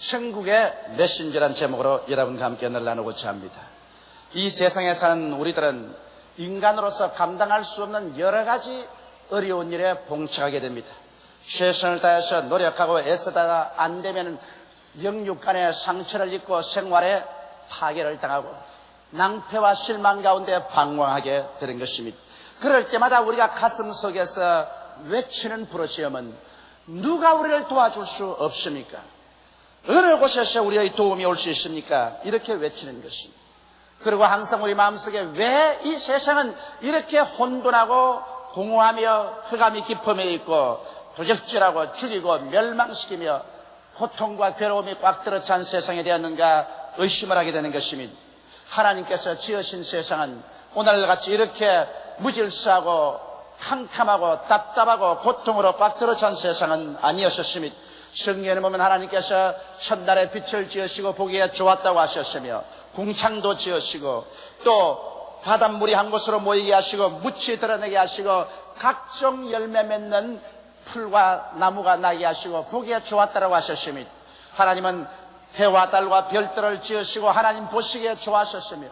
천국의 메신저란 제목으로 여러분과 함께 늘 나누고자 합니다. 이 세상에 사는 우리들은 인간으로서 감당할 수 없는 여러 가지 어려운 일에 봉착하게 됩니다. 최선을 다해서 노력하고 애쓰다가 안 되면 영육간의 상처를 입고 생활에 파괴를 당하고 낭패와 실망 가운데 방황하게 되는 것입니다. 그럴 때마다 우리가 가슴 속에서 외치는 부르짖음은 누가 우리를 도와줄 수 없습니까? 어느 곳에서 우리의 도움이 올 수 있습니까? 이렇게 외치는 것입니다. 그리고 항상 우리 마음속에 왜 이 세상은 이렇게 혼돈하고 공허하며 흑암이 깊음에 있고 도적질하고 죽이고 멸망시키며 고통과 괴로움이 꽉 들어찬 세상이 되었는가 의심을 하게 되는 것입니다. 하나님께서 지으신 세상은 오늘같이 이렇게 무질서하고 캄캄하고 답답하고 고통으로 꽉 들어찬 세상은 아니었습니다. 성경에 보면 하나님께서 첫날에 빛을 지으시고 보기에 좋았다고 하셨으며 궁창도 지으시고 또 바닷물이 한 곳으로 모이게 하시고 묻이 드러내게 하시고 각종 열매 맺는 풀과 나무가 나게 하시고 보기에 좋았다고 하셨습니다. 하나님은 해와 달과 별들을 지으시고 하나님 보시기에 좋아하셨으며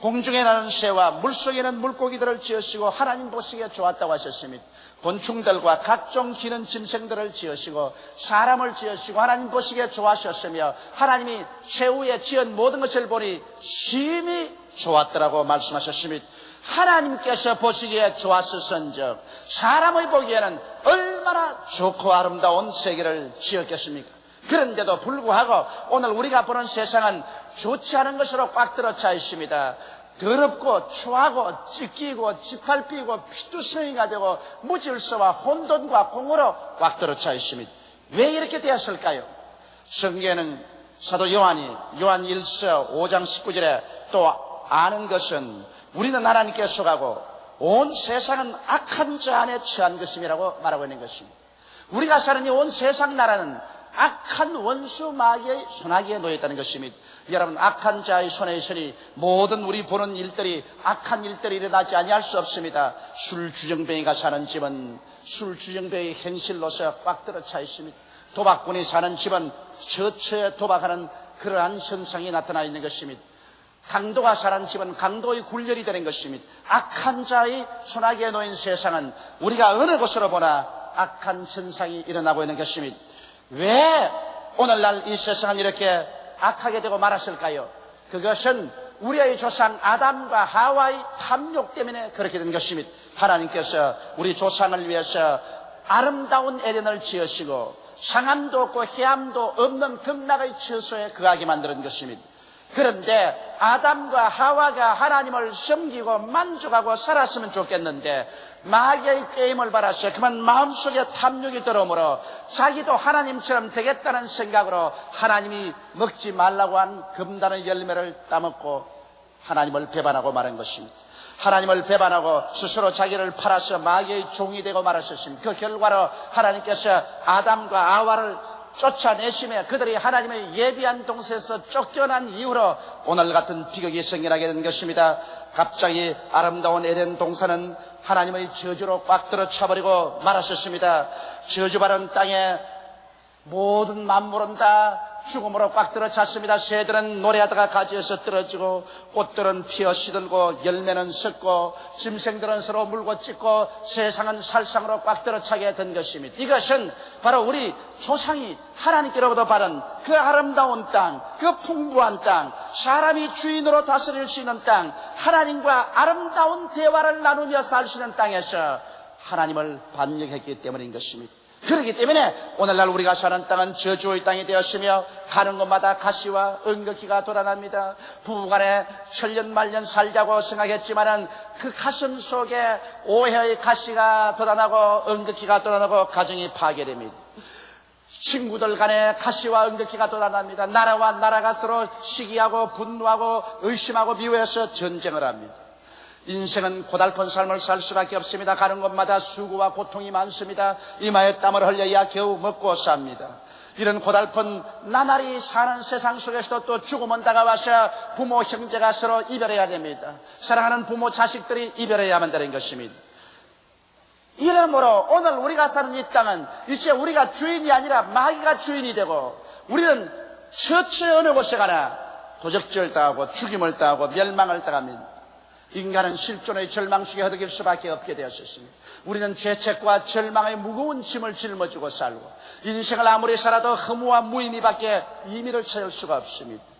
공중에 나는 새와 물속에는 물고기들을 지으시고 하나님 보시기에 좋았다고 하셨습니다. 곤충들과 각종 기는 짐승들을 지으시고 사람을 지으시고 하나님 보시기에 좋아하셨으며 하나님이 최후에 지은 모든 것을 보니 심히 좋았더라고 말씀하셨습니다. 하나님께서 보시기에 좋았을선적 사람의 보기에는 얼마나 좋고 아름다운 세계를 지었겠습니까? 그런데도 불구하고 오늘 우리가 보는 세상은 좋지 않은 것으로 꽉 들어차 있습니다. 더럽고 추하고 찢기고 짓밟히고 피투성이가 되고 무질서와 혼돈과 공으로 꽉 들어차 있습니다. 왜 이렇게 되었을까요? 성경에는 사도 요한이 요한 1서 5장 19절에 또 아는 것은 우리는 하나님께 속하고 온 세상은 악한 자 안에 처한 것임이라고 말하고 있는 것입니다. 우리가 사는 이 온 세상 나라는 악한 원수 마귀의 손아귀에 놓였다는 것입니다. 여러분 악한 자의 손에 있으니 모든 우리 보는 일들이 악한 일들이 일어나지 아니할 수 없습니다. 술 주정뱅이가 사는 집은 술 주정뱅이 행실로서 꽉 들어차 있습니다. 도박꾼이 사는 집은 처처에 도박하는 그러한 현상이 나타나 있는 것입니다. 강도가 사는 집은 강도의 굴렬이 되는 것입니다. 악한 자의 손아귀에 놓인 세상은 우리가 어느 곳으로 보나 악한 현상이 일어나고 있는 것입니다. 왜 오늘날 이 세상은 이렇게 악하게 되고 말았을까요? 그것은 우리의 조상 아담과 하와의 탐욕 때문에 그렇게 된 것입니다. 하나님께서 우리 조상을 위해서 아름다운 에덴을 지으시고 상함도 없고 해함도 없는 극락의 처소에 거하게 만드는 것입니다. 그런데 아담과 하와가 하나님을 섬기고 만족하고 살았으면 좋겠는데 마귀의 게임을 받아서 그만 마음속에 탐욕이 들어오므로 자기도 하나님처럼 되겠다는 생각으로 하나님이 먹지 말라고 한 금단의 열매를 따먹고 하나님을 배반하고 말한 것입니다. 하나님을 배반하고 스스로 자기를 팔아서 마귀의 종이 되고 말았었습니다. 그 결과로 하나님께서 아담과 아와를 쫓아내심에 그들이 하나님의 예비한 동세에서 쫓겨난 이후로 오늘 같은 비극이 생겨나게 된 것입니다. 갑자기 아름다운 에덴 동산은 하나님의 저주로 꽉 들어차버리고 말았었습니다. 저주받은 땅에 모든 만물은 다 죽음으로 꽉 들어찼습니다. 새들은 노래하다가 가지에서 떨어지고 꽃들은 피어 시들고 열매는 썩고 짐승들은 서로 물고 찢고 세상은 살상으로 꽉 들어차게 된 것입니다. 이것은 바로 우리 조상이 하나님께로부터 받은 그 아름다운 땅, 그 풍부한 땅, 사람이 주인으로 다스릴 수 있는 땅, 하나님과 아름다운 대화를 나누며 살 수 있는 땅에서 하나님을 반역했기 때문인 것입니다. 그렇기 때문에 오늘날 우리가 사는 땅은 저주의 땅이 되었으며 가는 곳마다 가시와 은극기가 돌아납니다. 부부간에 천년 말년 살자고 생각했지만은 그 가슴 속에 오해의 가시가 돋아나고 은극기가 돋아나고 가정이 파괴됩니다. 친구들 간에 가시와 은극기가 돋아납니다. 나라와 나라가 서로 시기하고 분노하고 의심하고 미워해서 전쟁을 합니다. 인생은 고달픈 삶을 살 수밖에 없습니다. 가는 곳마다 수고와 고통이 많습니다. 이마에 땀을 흘려야 겨우 먹고 삽니다. 이런 고달픈 나날이 사는 세상 속에서도 또 죽음은 다가와서 부모 형제가 서로 이별해야 됩니다. 사랑하는 부모 자식들이 이별해야만 되는 것입니다. 이러므로 오늘 우리가 사는 이 땅은 이제 우리가 주인이 아니라 마귀가 주인이 되고 우리는 처처 어느 곳에 가나 도적질 당하고 죽임을 당하고 멸망을 당합니다. 인간은 실존의 절망 속에 허덕일 수밖에 없게 되었습니다. 우리는 죄책과 절망의 무거운 짐을 짊어지고 살고 인생을 아무리 살아도 허무와 무의미 밖에 의미를 찾을 수가 없습니다.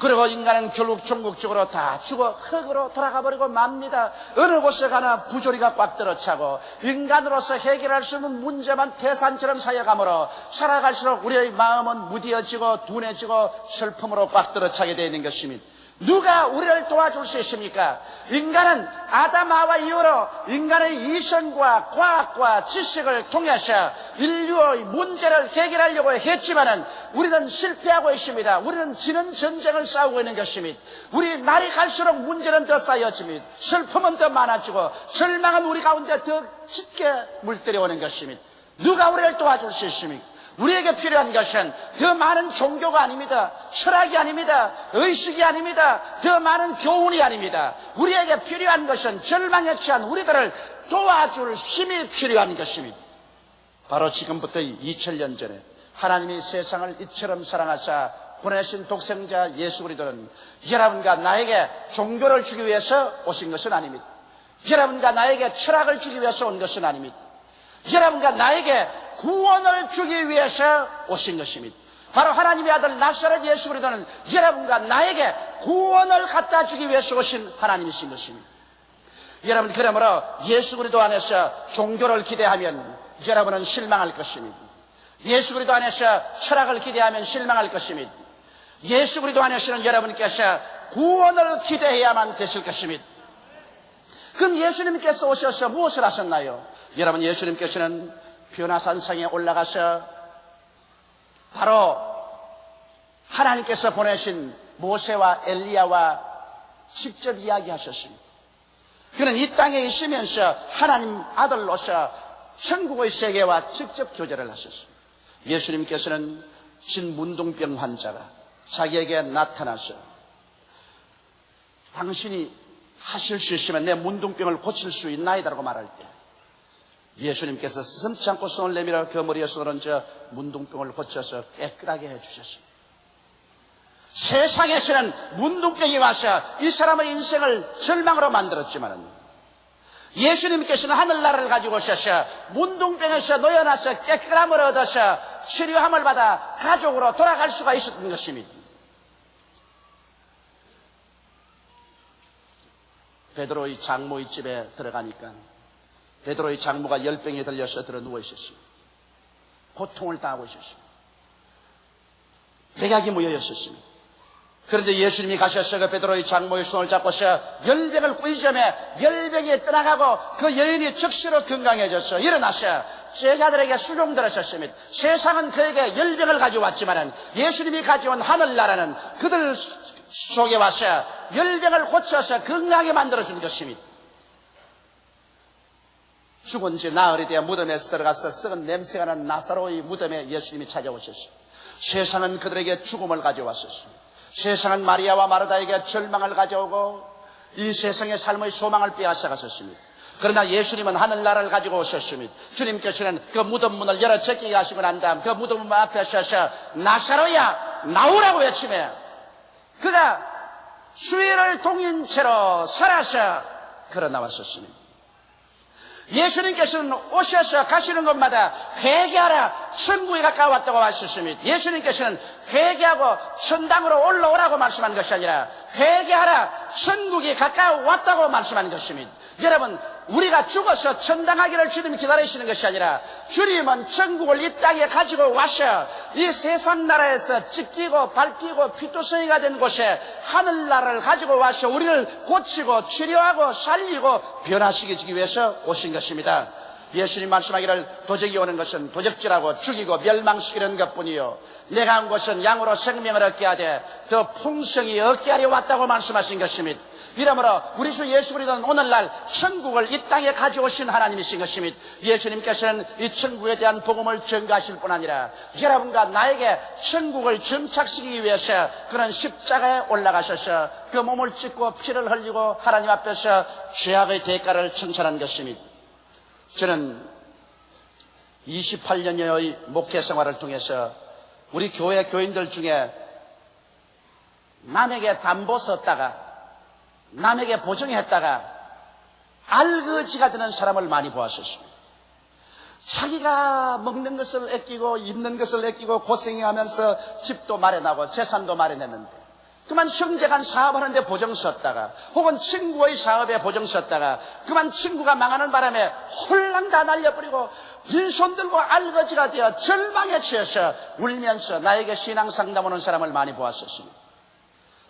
그리고 인간은 결국 종국적으로 다 죽어 흙으로 돌아가 버리고 맙니다. 어느 곳에 가나 부조리가 꽉 들어차고 인간으로서 해결할 수 있는 문제만 태산처럼 쌓여가므로 살아갈수록 우리의 마음은 무디어지고 둔해지고 슬픔으로 꽉 들어차게 되어 있는 것입니다. 누가 우리를 도와줄 수 있습니까? 인간은 아담하와 이후로 인간의 이성과 과학과 지식을 통해서 인류의 문제를 해결하려고 했지만은 우리는 실패하고 있습니다. 우리는 지는 전쟁을 싸우고 있는 것입니다. 우리 날이 갈수록 문제는 더 쌓여집니다. 슬픔은 더 많아지고 절망은 우리 가운데 더 짙게 물들여오는 것입니다. 누가 우리를 도와줄 수 있습니까? 우리에게 필요한 것은 더 많은 종교가 아닙니다. 철학이 아닙니다. 의식이 아닙니다. 더 많은 교훈이 아닙니다. 우리에게 필요한 것은 절망에 처한 우리들을 도와줄 힘이 필요한 것입니다. 바로 지금부터 2000년 전에 하나님이 세상을 이처럼 사랑하사 보내신 독생자 예수 그리스도는 여러분과 나에게 종교를 주기 위해서 오신 것은 아닙니다. 여러분과 나에게 철학을 주기 위해서 온 것은 아닙니다. 여러분과 나에게 구원을 주기 위해서 오신 것입니다. 바로 하나님의 아들 나사렛 예수 그리스도는 여러분과 나에게 구원을 갖다 주기 위해서 오신 하나님이신 것입니다. 여러분 그러므로 예수 그리스도 안에서 종교를 기대하면 여러분은 실망할 것입니다. 예수 그리스도 안에서 철학을 기대하면 실망할 것입니다. 예수 그리스도 안에서는 여러분께서 구원을 기대해야만 되실 것입니다. 그럼 예수님께서 오셔서 무엇을 하셨나요? 여러분 예수님께서는 변화산상에 올라가서 바로 하나님께서 보내신 모세와 엘리야와 직접 이야기하셨습니다. 그는 이 땅에 있으면서 하나님 아들로서 천국의 세계와 직접 교제를 하셨습니다. 예수님께서는 진문둥병 환자가 자기에게 나타나서 당신이 하실 수 있으면 내 문둥병을 고칠 수 있나이다라고 말할 때 예수님께서 스슴치 않고 손을 내밀어 그 머리에 손을 얹어 문둥병을 고쳐서 깨끗하게 해주셨습니다. 세상에서는 문둥병이 와서 이 사람의 인생을 절망으로 만들었지만은 예수님께서는 하늘나라를 가지고 오셔서 문둥병에서 놓여나서 깨끗함을 얻어서 치료함을 받아 가족으로 돌아갈 수가 있었던 것입니다. 베드로의 장모의 집에 들어가니까 베드로의 장모가 열병에 들려서 들어 누워 있었습니다. 고통을 당하고 있었습니다. 백약이 모여 있었습니다. 그런데 예수님이 가셔서 그 베드로의 장모의 손을 잡고서 열병을 꾸이점에 열병이 떠나가고 그 여인이 즉시로 건강해져서 일어나서 제자들에게 수종 들으셨습니다. 세상은 그에게 열병을 가져왔지만은 예수님이 가져온 하늘나라는 그들 속에 와서 열병을 고쳐서 건강하게 만들어준 것입니다. 죽은 지 나흘이 되어 무덤에서 들어가서 썩은 냄새가 나는 나사로의 무덤에 예수님이 찾아오셨습니다. 세상은 그들에게 죽음을 가져왔었습니다. 세상은 마리아와 마르다에게 절망을 가져오고 이 세상의 삶의 소망을 빼앗아 갔었습니다. 그러나 예수님은 하늘나라를 가지고 오셨습니다. 주님께서는 그 무덤 문을 열어 제끼게 하시고 난 다음 그 무덤 문 앞에 서서 나사로야 나오라고 외치며 그가 수위를 동인 채로 살아서 걸어 나왔었습니다. 예수님께서는 오셔서 가시는 곳마다 회개하라 천국에 가까웠다고 하셨습니다. 예수님께서는 회개하고 천당으로 올라오라고 말씀한 것이 아니라 회개하라 천국이 가까웠다고 말씀한 것입니다. 여러분 우리가 죽어서 천당하기를 주님이 기다리시는 것이 아니라 주님은 천국을 이 땅에 가지고 와서 이 세상 나라에서 찢기고 밟히고 피투성이가 된 곳에 하늘나라를 가지고 와서 우리를 고치고 치료하고 살리고 변화시키기 위해서 오신 것입니다. 예수님 말씀하기를 도적이 오는 것은 도적질하고 죽이고 멸망시키는 것뿐이요 내가 온 것은 양으로 생명을 얻게 하되 더 풍성히 얻게 하려 왔다고 말씀하신 것입니다. 이러므로 우리 주 예수 그리스도는 오늘날 천국을 이 땅에 가져오신 하나님이신 것입니다. 예수님께서는 이 천국에 대한 복음을 전가하실 뿐 아니라 여러분과 나에게 천국을 정착시키기 위해서 그런 십자가에 올라가셔서 그 몸을 찢고 피를 흘리고 하나님 앞에서 죄악의 대가를 청산한 것입니다. 저는 28년여의 목회 생활을 통해서 우리 교회 교인들 중에 남에게 담보 썼다가 남에게 보증했다가 알거지가 되는 사람을 많이 보았었습니다. 자기가 먹는 것을 아끼고 입는 것을 아끼고 고생하면서 집도 마련하고 재산도 마련했는데 그만 형제간 사업하는데 보증 썼다가 혹은 친구의 사업에 보증 썼다가 그만 친구가 망하는 바람에 홀랑 다 날려버리고 빈손 들고 알거지가 되어 절망에 취해서 울면서 나에게 신앙 상담 오는 사람을 많이 보았었습니다.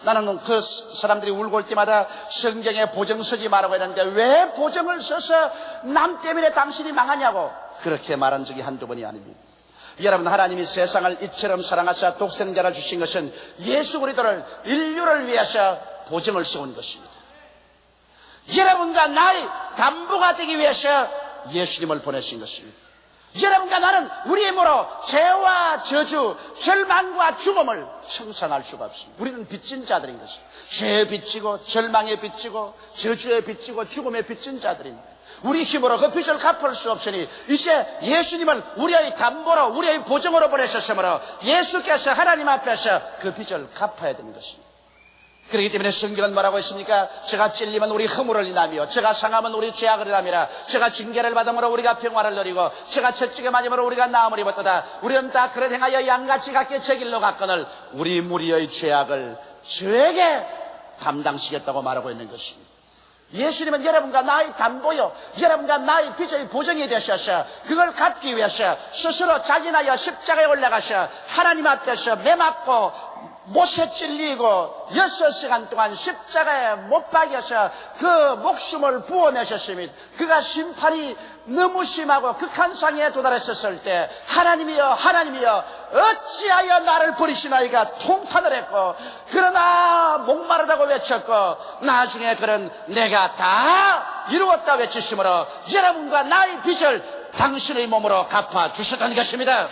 나는 그 사람들이 울고 올 때마다 성경에 보증 쓰지 말라고 했는데 왜 보증을 써서 남 때문에 당신이 망하냐고 그렇게 말한 적이 한두 번이 아닙니다. 여러분 하나님이 세상을 이처럼 사랑하사 독생자를 주신 것은 예수 그리스도를 인류를 위해서 보증을 세운 것입니다. 여러분과 나의 담보가 되기 위해서 예수님을 보내신 것입니다. 여러분과 나는 우리의 힘으로 죄와 저주, 절망과 죽음을 청산할 수가 없습니다. 우리는 빚진 자들인 것입니다. 죄에 빚지고 절망에 빚지고 저주에 빚지고 죽음에 빚진 자들인데 우리 힘으로 그 빚을 갚을 수 없으니 이제 예수님을 우리의 담보로 우리의 보증으로 보내셨으므로 예수께서 하나님 앞에서 그 빚을 갚아야 되는 것입니다. 그렇기 때문에 성경은 뭐라고 했습니까? 제가 찔리면 우리 허물을 인하며 제가 상하면 우리 죄악을 인하미라 제가 징계를 받음으로 우리가 평화를 누리고 제가 채찍에 맞음으로 우리가 나음을 입었도다 우리는 다 그런 행하여 양같이 각기 제 길로 갔거늘 우리 무리의 죄악을 저에게 담당시겠다고 말하고 있는 것입니다. 예수님은 여러분과 나의 담보요, 여러분과 나의 빚의 보정이 되셔서 그걸 갚기 위해서 스스로 자진하여 십자가에 올라가셔 하나님 앞에서 매맞고 못에 찔리고 여섯 시간 동안 십자가에 못 박여서 그 목숨을 부어내셨습니다. 그가 심판이 너무 심하고 극한 상에 도달했었을 때 하나님이여 하나님이여 어찌하여 나를 버리시나이가 통탄을 했고 그러나 목마르다고 외쳤고 나중에 그런 내가 다 이루었다 외치심으로 여러분과 나의 빚을 당신의 몸으로 갚아 주셨다는 것입니다.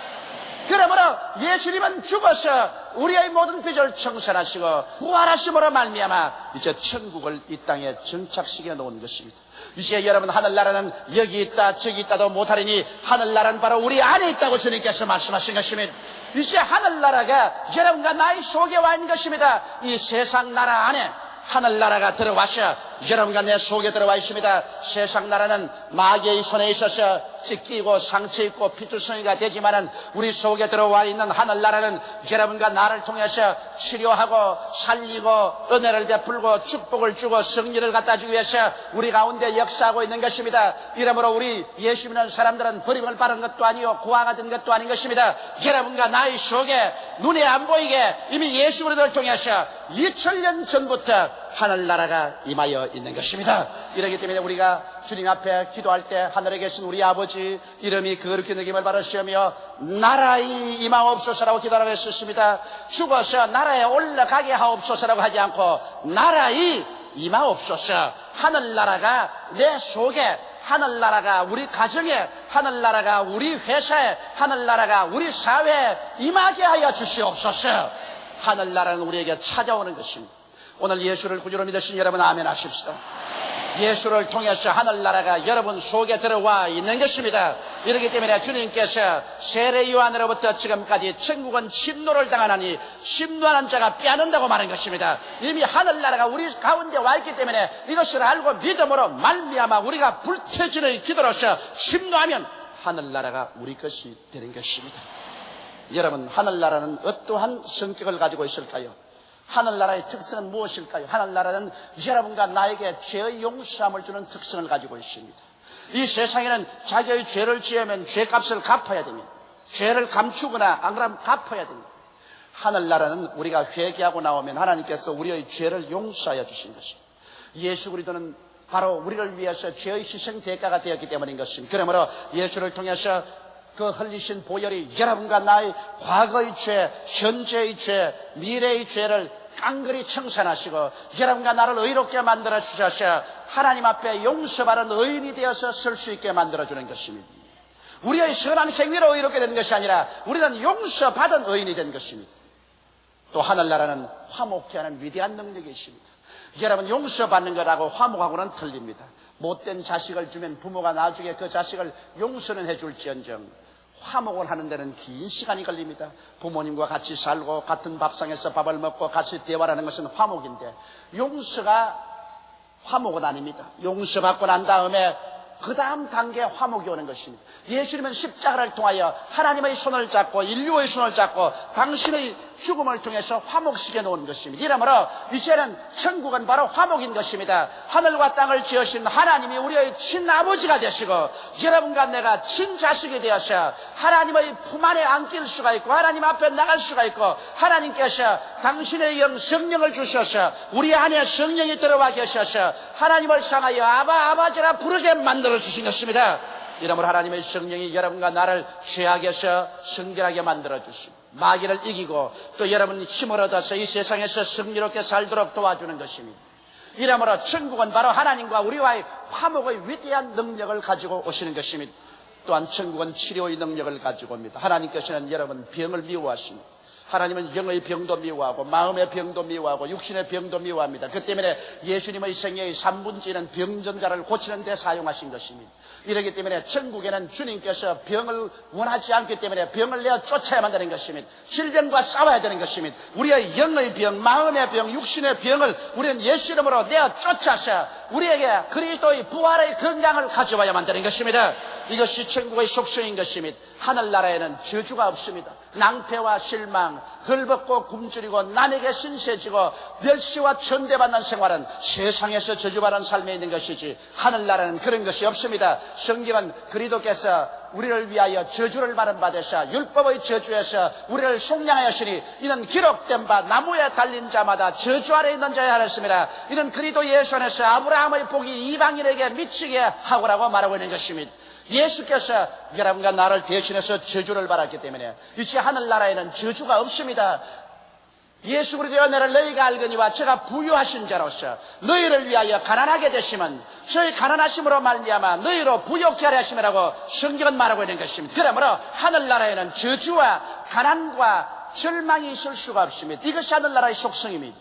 그러므로 예수님은 죽어서 우리의 모든 빚을 청산하시고 부활하심으로 말미암아 이제 천국을 이 땅에 정착시켜 놓은 것입니다. 이제 여러분 하늘나라는 여기 있다 저기 있다도 못하리니 하늘나라는 바로 우리 안에 있다고 주님께서 말씀하신 것입니다. 이제 하늘나라가 여러분과 나의 속에 와 있는 것입니다. 이 세상 나라 안에 하늘나라가 들어와셔 여러분과 내 속에 들어와 있습니다. 세상 나라는 마귀의 손에 있어서 찢기고 상처 있고 피투성이가 되지만은 우리 속에 들어와 있는 하늘나라는 여러분과 나를 통해서 치료하고 살리고 은혜를 베풀고 축복을 주고 승리를 갖다 주기 위해서 우리 가운데 역사하고 있는 것입니다. 이러므로 우리 예수 믿는 사람들은 버림을 받은 것도 아니요 고아가 된 것도 아닌 것입니다. 여러분과 나의 속에 눈에 안 보이게 이미 예수 그리스도를 통해서 2000년 전부터 하늘나라가 임하여 있는 것입니다. 이러기 때문에 우리가 주님 앞에 기도할 때 하늘에 계신 우리 아버지 이름이 거룩히 느낌을 받으시며 나라의 임하옵소서라고 기도하고 했었습니다. 죽어서 나라에 올라가게 하옵소서라고 하지 않고 나라의 임하옵소서 하늘나라가 내 속에 하늘나라가 우리 가정에 하늘나라가 우리 회사에 하늘나라가 우리 사회에 임하게 하여 주시옵소서 하늘나라는 우리에게 찾아오는 것입니다. 오늘 예수를 구주로 믿으신 여러분 아멘 하십시다. 예수를 통해서 하늘나라가 여러분 속에 들어와 있는 것입니다. 이렇기 때문에 주님께서 세례 요한으로부터 지금까지 천국은 침노를 당하나니 침노하는 자가 빼앗는다고 말한 것입니다. 이미 하늘나라가 우리 가운데 와 있기 때문에 이것을 알고 믿음으로 말미암아 우리가 불태진의 기도로서 침노하면 하늘나라가 우리 것이 되는 것입니다. 여러분 하늘나라는 어떠한 성격을 가지고 있을까요? 하늘나라의 특성은 무엇일까요? 하늘나라는 여러분과 나에게 죄의 용서함을 주는 특성을 가지고 있습니다. 이 세상에는 자기의 죄를 지으면 죄값을 갚아야 됩니다. 죄를 감추거나 안 그러면 갚아야 됩니다. 하늘나라는 우리가 회개하고 나오면 하나님께서 우리의 죄를 용서하여 주신 것입니다. 예수 그리스도는 바로 우리를 위해서 죄의 희생 대가가 되었기 때문인 것입니다. 그러므로 예수를 통해서 그 흘리신 보혈이 여러분과 나의 과거의 죄, 현재의 죄, 미래의 죄를 깡그리 청산하시고 여러분과 나를 의롭게 만들어 주셔서 하나님 앞에 용서받은 의인이 되어서 설 수 있게 만들어 주는 것입니다. 우리의 선한 행위로 의롭게 된 것이 아니라 우리는 용서받은 의인이 된 것입니다. 또 하늘나라는 화목케 하는 위대한 능력이 있습니다. 여러분 용서받는 것하고 화목하고는 틀립니다. 못된 자식을 주면 부모가 나중에 그 자식을 용서는 해줄지언정 화목을 하는 데는 긴 시간이 걸립니다. 부모님과 같이 살고 같은 밥상에서 밥을 먹고 같이 대화를 하는 것은 화목인데 용서가 화목은 아닙니다. 용서받고 난 다음에 그 다음 단계 화목이 오는 것입니다. 예수님은 십자가를 통하여 하나님의 손을 잡고 인류의 손을 잡고 당신의 죽음을 통해서 화목시켜 놓은 것입니다. 이러므로 이제는 천국은 바로 화목인 것입니다. 하늘과 땅을 지으신 하나님이 우리의 친아버지가 되시고 여러분과 내가 친자식이 되어서 하나님의 품 안에 안길 수가 있고 하나님 앞에 나갈 수가 있고 하나님께서 당신의 영 성령을 주셔서 우리 안에 성령이 들어와 계셔서 하나님을 향하여 아바 아바지라 부르게 만들어 주신 것입니다. 이러므로 하나님의 성령이 여러분과 나를 죄악에서 성결하게 만들어 주시고 마귀를 이기고 또 여러분 힘을 얻어서 이 세상에서 승리롭게 살도록 도와주는 것입니다. 이러므로 천국은 바로 하나님과 우리와의 화목의 위대한 능력을 가지고 오시는 것입니다. 또한 천국은 치료의 능력을 가지고 옵니다. 하나님께서는 여러분 병을 미워하십니다. 하나님은 영의 병도 미워하고 마음의 병도 미워하고 육신의 병도 미워합니다. 그 때문에 예수님의 생애의 3분지는 병전자를 고치는 데 사용하신 것입니다. 이러기 때문에 천국에는 주님께서 병을 원하지 않기 때문에 병을 내어 쫓아야만 되는 것입니다. 질병과 싸워야 되는 것입니다. 우리의 영의 병, 마음의 병, 육신의 병을 우리는 예수 이름으로 내어 쫓아서 우리에게 그리스도의 부활의 건강을 가져와야만 되는 것입니다. 이것이 천국의 속성인 것입니다. 하늘나라에는 저주가 없습니다. 낭패와 실망, 헐벗고 굶주리고 남에게 신세지고 멸시와 천대받는 생활은 세상에서 저주받은 삶에 있는 것이지 하늘나라는 그런 것이 없습니다. 성경은 그리도께서 우리를 위하여 저주를 받으사 율법의 저주에서 우리를 속량하였으니 이는 기록된 바 나무에 달린 자마다 저주 아래 있는 자야 하였습니다. 이는 그리도 예수 안에서 아브라함의 복이 이방인에게 미치게 하고라고 말하고 있는 것입니다. 예수께서 여러분과 나를 대신해서 저주를 받았기 때문에 이제 하늘나라에는 저주가 없습니다. 예수 그리스도여 나를 너희가 알거니와 제가 부유하신 자로서 너희를 위하여 가난하게 되시면 저희 가난하심으로 말미암아 너희로 부욕케 하려 하심이라고 성경은 말하고 있는 것입니다. 그러므로 하늘나라에는 저주와 가난과 절망이 있을 수가 없습니다. 이것이 하늘나라의 속성입니다.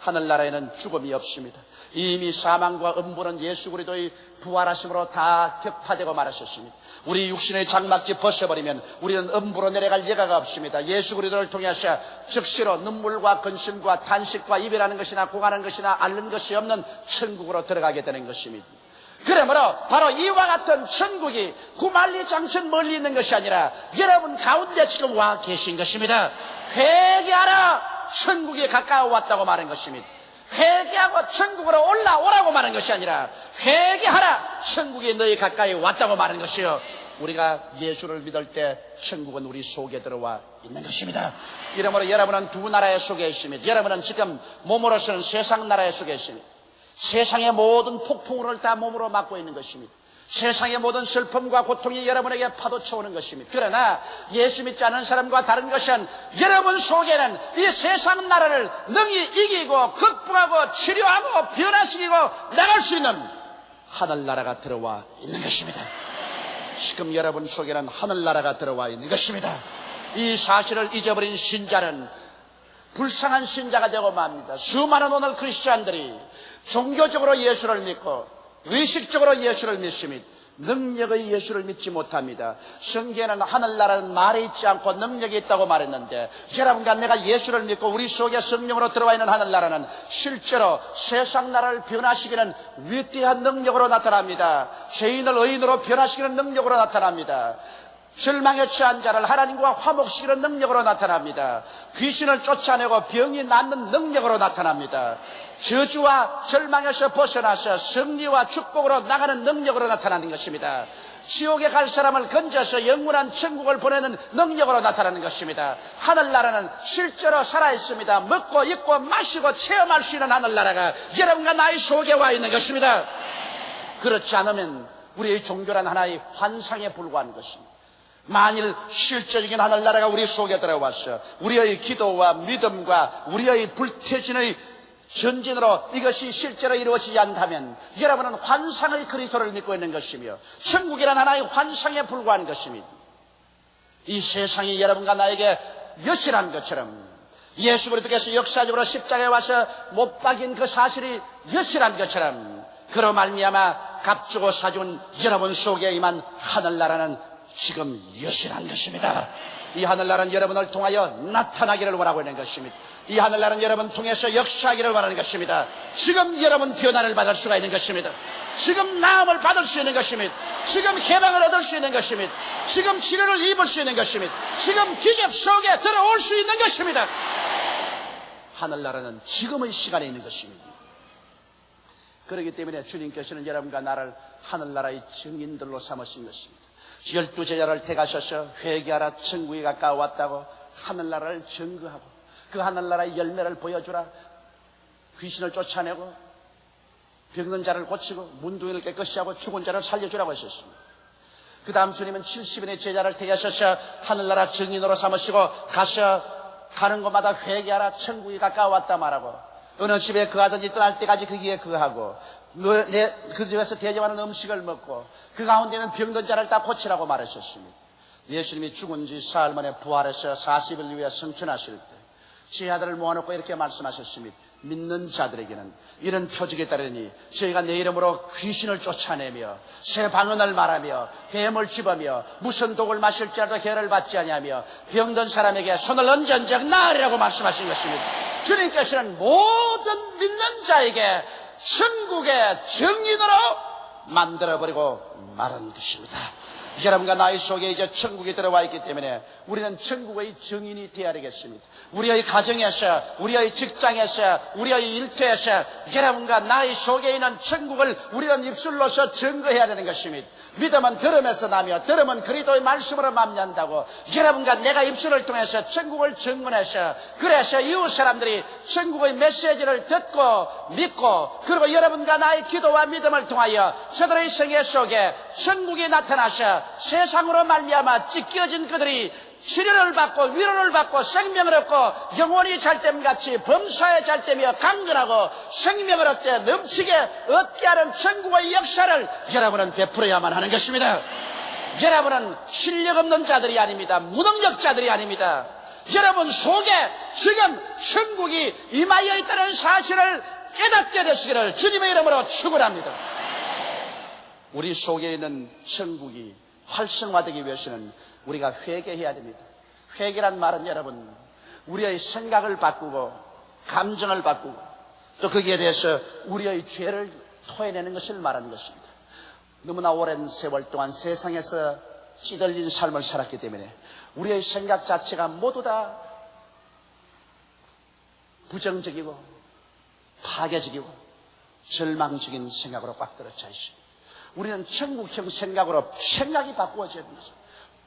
하늘나라에는 죽음이 없습니다. 이미 사망과 음부는 예수 그리스도의 부활하심으로 다 격파되고 말하셨습니다. 우리 육신의 장막지 벗어버리면 우리는 음부로 내려갈 예가가 없습니다. 예수 그리스도를 통해서 즉시로 눈물과 근심과 탄식과 이별하는 것이나 공하는 것이나 앓는 것이 없는 천국으로 들어가게 되는 것입니다. 그러므로 바로 이와 같은 천국이 구만리 장천 멀리 있는 것이 아니라 여러분 가운데 지금 와 계신 것입니다. 회개하라! 천국이 가까워 왔다고 말한 것입니다. 회개하고 천국으로 올라오라고 말한 것이 아니라 회개하라! 천국이 너희 가까이 왔다고 말한 것이요. 우리가 예수를 믿을 때 천국은 우리 속에 들어와 있는 것입니다. 이러므로 여러분은 두 나라의 속에 있습니다. 여러분은 지금 몸으로서는 세상 나라의 속에 있습니다. 세상의 모든 폭풍우를 다 몸으로 맞고 있는 것입니다. 세상의 모든 슬픔과 고통이 여러분에게 파도쳐오는 것입니다. 그러나 예수 믿지 않은 사람과 다른 것은 여러분 속에는 이 세상 나라를 능히 이기고 극복하고 치료하고 변화시키고 나갈 수 있는 하늘나라가 들어와 있는 것입니다. 지금 여러분 속에는 하늘나라가 들어와 있는 것입니다. 이 사실을 잊어버린 신자는 불쌍한 신자가 되고 맙니다. 수많은 오늘 크리스찬들이 종교적으로 예수를 믿고 의식적으로 예수를 믿습니다. 능력의 예수를 믿지 못합니다. 성경에는 하늘나라는 말에 있지 않고 능력이 있다고 말했는데 여러분과 내가 예수를 믿고 우리 속에 성령으로 들어와 있는 하늘나라는 실제로 세상 나라를 변화시키는 위대한 능력으로 나타납니다. 죄인을 의인으로 변화시키는 능력으로 나타납니다. 절망에 처한 자를 하나님과 화목시키는 능력으로 나타납니다. 귀신을 쫓아내고 병이 낫는 능력으로 나타납니다. 저주와 절망에서 벗어나서 승리와 축복으로 나가는 능력으로 나타나는 것입니다. 지옥에 갈 사람을 건져서 영원한 천국을 보내는 능력으로 나타나는 것입니다. 하늘나라는 실제로 살아있습니다. 먹고 입고 마시고 체험할 수 있는 하늘나라가 여러분과 나의 속에 와 있는 것입니다. 그렇지 않으면 우리의 종교란 하나의 환상에 불과한 것입니다. 만일 실제적인 하늘나라가 우리 속에 들어와서 우리의 기도와 믿음과 우리의 불태진의 전진으로 이것이 실제로 이루어지지 않다면 여러분은 환상의 그리스도를 믿고 있는 것이며 천국이란 하나의 환상에 불과한 것입니다. 이 세상이 여러분과 나에게 여실한 것처럼 예수 그리스도께서 역사적으로 십자가에 와서 못 박인 그 사실이 여실한 것처럼 그로 말미암아 값주고 사준 여러분 속에 임한 하늘나라는 지금 여실한 것입니다. 이 하늘나라는 여러분을 통하여 나타나기를 원하고 있는 것입니다. 이 하늘나라는 여러분 통해서 역사하기를 원하는 것입니다. 지금 여러분 변화를 받을 수가 있는 것입니다. 지금 나음을 받을 수 있는 것입니다. 지금 해방을 얻을 수 있는 것입니다. 지금 치료를 입을 수 있는 것입니다. 지금 기적 속에 들어올 수 있는 것입니다. 하늘나라는 지금의 시간에 있는 것입니다. 그렇기 때문에 주님께서는 여러분과 나를 하늘나라의 증인들로 삼으신 것입니다. 열두 제자를 택하셔서 회개하라 천국이 가까워왔다고 하늘나라를 증거하고 그 하늘나라의 열매를 보여주라 귀신을 쫓아내고 병든 자를 고치고 문둥이를 깨끗이 하고 죽은 자를 살려주라고 하셨습니다. 그 다음 주님은 70인의 제자를 택하셔서 하늘나라 증인으로 삼으시고 가서 가는 곳마다 회개하라 천국이 가까워왔다 말하고 어느 집에 그하든지 떠날 때까지 거기에 그하고 그 집에서 대접하는 음식을 먹고 그 가운데는 병든 자를 다 고치라고 말하셨습니다. 예수님이 죽은 지 사흘 만에 부활해서 40일 위해 성천하실 때 제 아들을 모아놓고 이렇게 말씀하셨습니다. 믿는 자들에게는 이런 표적이 따르니 저희가 내 이름으로 귀신을 쫓아내며 새 방언을 말하며 뱀을 집으며 무슨 독을 마실지라도 해를 받지 아니하며 병든 사람에게 손을 얹은적 나으리라고 말씀하신 것입니다. 주님께서는 모든 믿는 자에게 천국의 정인으로 만들어버리고 말한 것입니다. 여러분과 나의 속에 이제 천국이 들어와 있기 때문에 우리는 천국의 증인이 되어야 되겠습니다. 우리의 가정에서, 우리의 직장에서, 우리의 일터에서 여러분과 나의 속에 있는 천국을 우리는 입술로서 증거해야 되는 것입니다. 믿음은 들음에서 나며 들음은 그리도의 말씀으로 맘는다고 여러분과 내가 입술을 통해서 천국을 증언해서 그래서 이웃 사람들이 천국의 메시지를 듣고 믿고 그리고 여러분과 나의 기도와 믿음을 통하여 저들의 생애 속에 천국이 나타나셔 세상으로 말미암아 찢겨진 그들이 치료를 받고 위로를 받고 생명을 얻고 영원히 잘됨같이 범사에 잘되며 강건하고 생명을 얻되 넘치게 얻게 하는 천국의 역사를 여러분은 베풀어야만 하는 것입니다. 여러분은 실력 없는 자들이 아닙니다. 무능력 자들이 아닙니다. 여러분 속에 지금 천국이 임하여 있다는 사실을 깨닫게 되시기를 주님의 이름으로 축원합니다. 우리 속에 있는 천국이 활성화되기 위해서는 우리가 회개해야 됩니다. 회개란 말은 여러분, 우리의 생각을 바꾸고, 감정을 바꾸고, 또 거기에 대해서 우리의 죄를 토해내는 것을 말하는 것입니다. 너무나 오랜 세월 동안 세상에서 찌들린 삶을 살았기 때문에 우리의 생각 자체가 모두 다 부정적이고 파괴적이고 절망적인 생각으로 꽉 들어차 있습니다. 우리는 천국형 생각으로 생각이 바꾸어져야 되는 것입니다.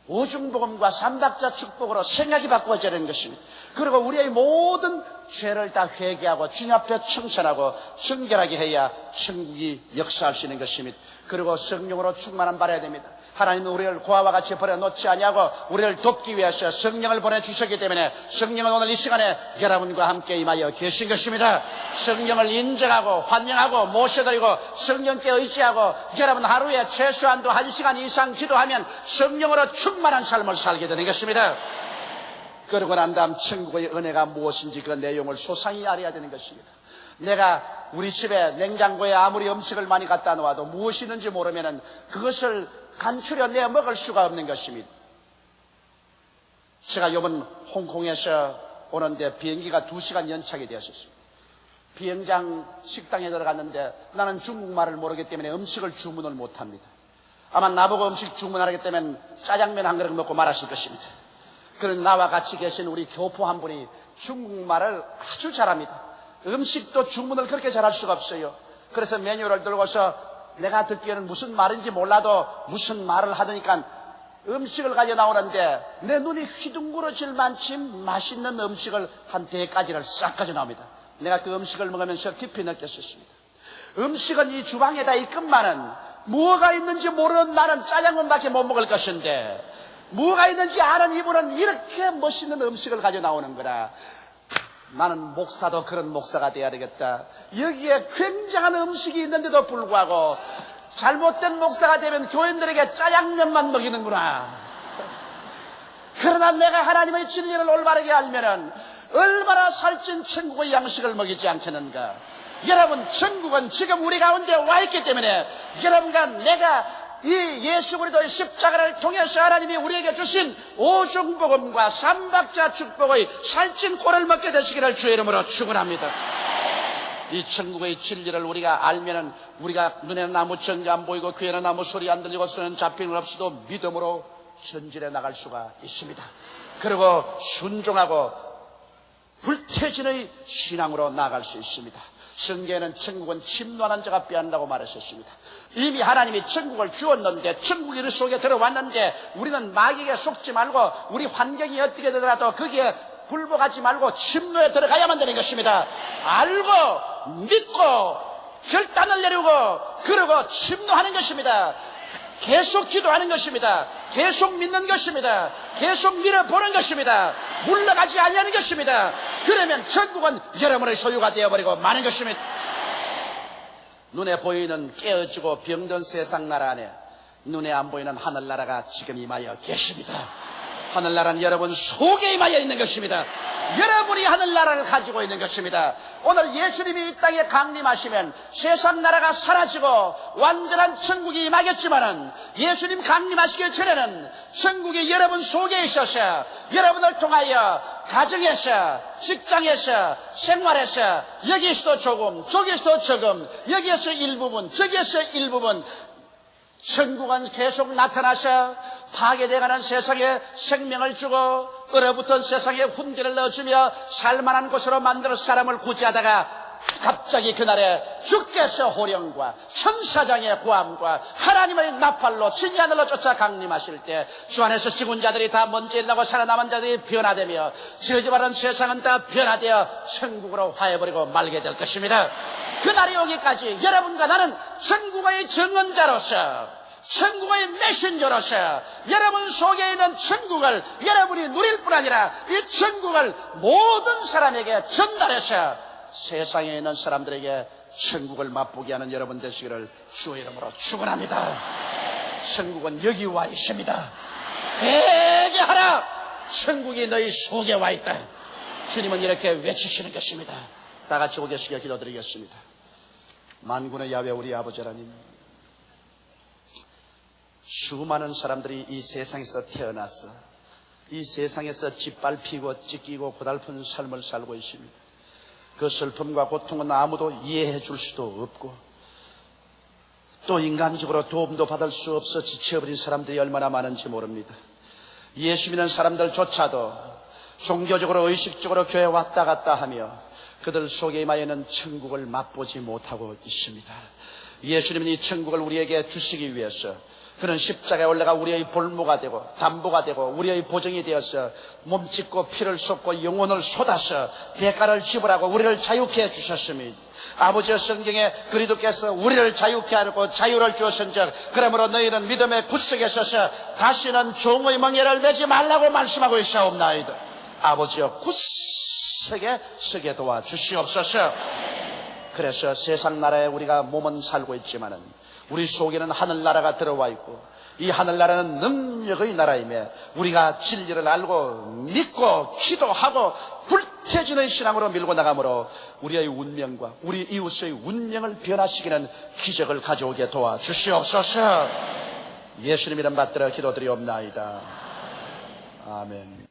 오중복음과 삼박자 축복으로 생각이 바꾸어져야 되는 것입니다. 그리고 우리의 모든 죄를 다 회개하고 주님 앞에 청천하고 정결하게 해야 천국이 역사할 수 있는 것입니다. 그리고 성령으로 충만한 바라야 됩니다. 하나님은 우리를 고아와 같이 버려놓지 아니하고 우리를 돕기 위해서 성령을 보내주셨기 때문에 성령은 오늘 이 시간에 여러분과 함께 임하여 계신 것입니다. 성령을 인정하고 환영하고 모셔드리고 성령께 의지하고 여러분 하루에 최소한도 한 시간 이상 기도하면 성령으로 충만한 삶을 살게 되는 것입니다. 그러고 난 다음 천국의 은혜가 무엇인지 그 내용을 소상히 알아야 되는 것입니다. 내가 우리 집에 냉장고에 아무리 음식을 많이 갖다 놓아도 무엇이 있는지 모르면은 그것을 간추려 내 먹을 수가 없는 것입니다. 제가 요번 홍콩에서 오는데 비행기가 두 시간 연착이 되었습니다. 비행장 식당에 들어갔는데 나는 중국말을 모르기 때문에 음식을 주문을 못합니다. 아마 나보고 음식 주문하기 때문에 짜장면 한 그릇 먹고 말하실 것입니다. 그런 나와 같이 계신 우리 교포 한 분이 중국말을 아주 잘합니다. 음식도 주문을 그렇게 잘할 수가 없어요. 그래서 메뉴를 들고서 내가 듣기에는 무슨 말인지 몰라도 무슨 말을 하더니까 음식을 가져 나오는데 내 눈이 휘둥그러질 만큼 맛있는 음식을 한 대가지를 싹 가져 나옵니다. 내가 그 음식을 먹으면서 깊이 느꼈었습니다. 음식은 이 주방에다 있건만은 무엇가 있는지 모르는 나는 짜장면밖에 못 먹을 것인데 무엇가 있는지 아는 이분은 이렇게 멋있는 음식을 가져 나오는 거라. 나는 목사도 그런 목사가 돼야 되겠다. 여기에 굉장한 음식이 있는데도 불구하고 잘못된 목사가 되면 교인들에게 짜장면만 먹이는구나. 그러나 내가 하나님의 진리를 올바르게 알면은 얼마나 살찐 천국의 양식을 먹이지 않겠는가. 여러분, 천국은 지금 우리 가운데 와 있기 때문에 여러분과 내가 이 예수 그리스도의 십자가를 통해서 하나님이 우리에게 주신 오중복음과 삼박자 축복의 살찐 꼴을 먹게 되시기를 주의 이름으로 축원합니다. 이 천국의 진리를 우리가 알면은 우리가 눈에는 아무 증거 안 보이고 귀에는 아무 소리 안 들리고 잡히는 것 없이도 믿음으로 전진해 나갈 수가 있습니다. 그리고 순종하고 불태진의 신앙으로 나아갈 수 있습니다. 성경에는 천국은 침노하는 자가 빼앗는다고 말하셨습니다. 이미 하나님이 천국을 주었는데 천국이 우리 속에 들어왔는데 우리는 마귀에게 속지 말고 우리 환경이 어떻게 되더라도 거기에 굴복하지 말고 침노에 들어가야만 되는 것입니다. 알고 믿고 결단을 내리고 그러고 침노하는 것입니다. 계속 기도하는 것입니다. 계속 믿는 것입니다. 계속 밀어보는 것입니다. 물러가지 아니하는 것입니다. 그러면 천국은 여러분의 소유가 되어버리고 마는 것입니다. 눈에 보이는 깨어지고 병든 세상 나라 안에 눈에 안 보이는 하늘나라가 지금 임하여 계십니다. 하늘나라는 여러분 속에 임하여 있는 것입니다. 여러분이 하늘나라를 가지고 있는 것입니다. 오늘 예수님이 이 땅에 강림하시면 세상 나라가 사라지고 완전한 천국이 임하겠지만은 예수님 강림하시기 전에는 천국이 여러분 속에 있어서 여러분을 통하여 가정에서 직장에서 생활에서 여기서도 조금 저기서도 조금 여기에서 일부분 저기에서 일부분 천국은 계속 나타나셔 파괴돼가는 세상에 생명을 주고 얼어붙은 세상에 훈계를 넣어주며 살만한 곳으로 만들어 사람을 구제하다가 갑자기 그날에 주께서 호령과 천사장의 고함과 하나님의 나팔로 진이 하늘로 쫓아 강림하실 때 주 안에서 죽은 자들이 다 먼저 일어나고 살아남은 자들이 변화되며 지어지바른 세상은 다 변화되어 천국으로 화해버리고 말게 될 것입니다. 그날이 오기까지 여러분과 나는 천국의 정언자로서 천국의 메신저로서 여러분 속에 있는 천국을 여러분이 누릴 뿐 아니라 이 천국을 모든 사람에게 전달해서 세상에 있는 사람들에게 천국을 맛보게 하는 여러분 되시기를 주의 이름으로 축원합니다. 천국은 여기 와 있습니다. 회개하라! 천국이 너희 속에 와 있다. 주님은 이렇게 외치시는 것입니다. 다 같이 오 계시게 기도드리겠습니다. 만군의 야외 우리 아버지 하나님 수많은 사람들이 이 세상에서 태어났어 이 세상에서 짓밟히고 찢기고 고달픈 삶을 살고 있습니다. 그 슬픔과 고통은 아무도 이해해 줄 수도 없고 또 인간적으로 도움도 받을 수 없어 지쳐버린 사람들이 얼마나 많은지 모릅니다. 예수 믿는 사람들조차도 종교적으로 의식적으로 교회 왔다 갔다 하며 그들 속에 임하여는 천국을 맛보지 못하고 있습니다. 예수님은 이 천국을 우리에게 주시기 위해서 그는 십자가에 올라가 우리의 볼모가 되고 담보가 되고 우리의 보정이 되어서 몸짓고 피를 쏟고 영혼을 쏟아서 대가를 지불하고 우리를 자유케 해 주셨습니다. 아버지의 성경에 그리도께서 우리를 자유케 하고 자유를 주었은즉 그러므로 너희는 믿음의 구석에 서서 다시는 종의 멍에를 매지 말라고 말씀하고 있사옵나이다. 아버지여 구석에 서게 도와 주시옵소서. 그래서 세상 나라에 우리가 몸은 살고 있지만은 우리 속에는 하늘나라가 들어와 있고 이 하늘나라는 능력의 나라임에 우리가 진리를 알고 믿고 기도하고 불태지는 신앙으로 밀고 나가므로 우리의 운명과 우리 이웃의 운명을 변화시키는 기적을 가져오게 도와주시옵소서. 예수님 이름 받들어 기도드리옵나이다. 아멘